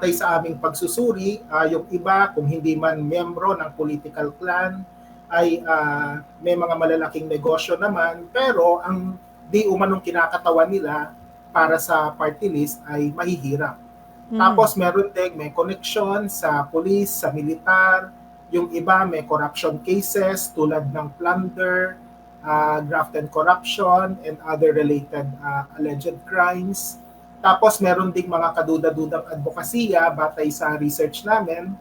batay sa aming pagsusuri, ah, yung iba kung hindi man miyembro ng political clan ay ah, may mga malalaking negosyo naman pero ang di umanong kinakatawan nila para sa party list ay mahihirap. Mhm. Tapos meron din may connection sa police, sa militar, yung iba may corruption cases tulad ng plunder, uh, graft and corruption, and other related uh, alleged crimes. Tapos meron ding mga kaduda-dudang advokasya batay sa research namin.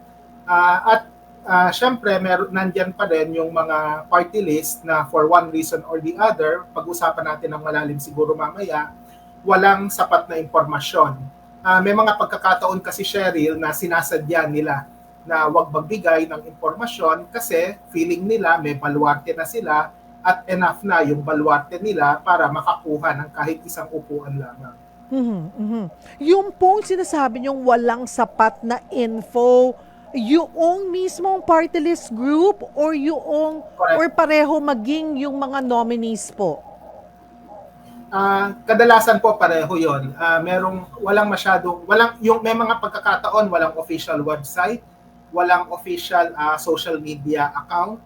Ah, at ah, syempre, meron, nandyan pa rin yung mga party list na for one reason or the other, pag-usapan natin ng malalim siguro mamaya, walang sapat na impormasyon. Ah, may mga pagkakataon kasi Cheryl na sinasadya nila na wag magbigay ng impormasyon kasi feeling nila may baluarte na sila at enough na yung baluarte nila para makakuha ng kahit isang upuan lamang. Mhm, mhm. Yung pong sinasabi niyong walang sapat na info, yung mismong party list group or yung Correct. or pareho maging yung mga nominees po? Ah, kadalasan po pareho 'yon. Ah, merong walang masyadong walang yung may mga pagkakataon walang official website, walang official ah, social media account.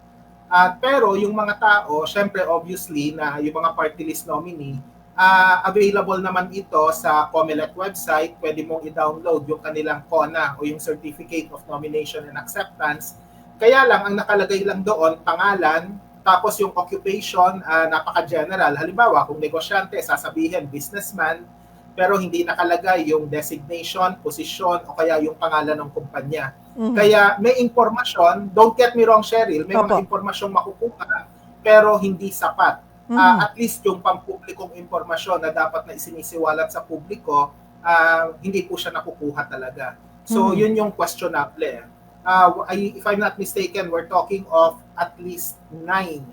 Ah, pero yung mga tao, syempre obviously na yung mga party list nominee, ah, available naman ito sa COMELEC website. Pwede mong i-download yung kanilang CONA o yung Certificate of Nomination and Acceptance. Kaya lang ang nakalagay lang doon pangalan, tapos yung occupation, ah, napaka-general. Halimbawa, kung negosyante, sasabihin businessman, pero hindi nakalagay yung designation, posisyon, o kaya yung pangalan ng kumpanya. Mhm. Kaya may impormasyon, don't get me wrong, Cheryl, may mga Opo. impormasyong makukuha, pero hindi sapat. Mhm. Ah, at least yung pampublikong impormasyon na dapat na isinisiwalat sa publiko, ah, hindi po siya nakukuha talaga. So, Mhm. yun yung questionable. Ah, I- if I'm not mistaken, we're talking of at least nine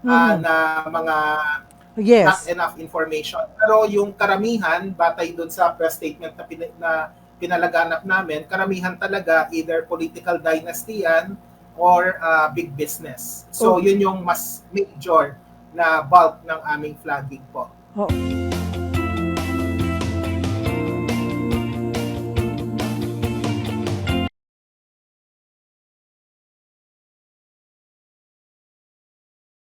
ah, Mhm. na mga not Yes. enough information. Pero yung karamihan, batay dun sa press statement na, pina, na pinalaganap namin, karamihan talaga either political dynasty yan or ah, big business. So, Oh. yun yung mas major na bulk ng aming flagging po. Oo.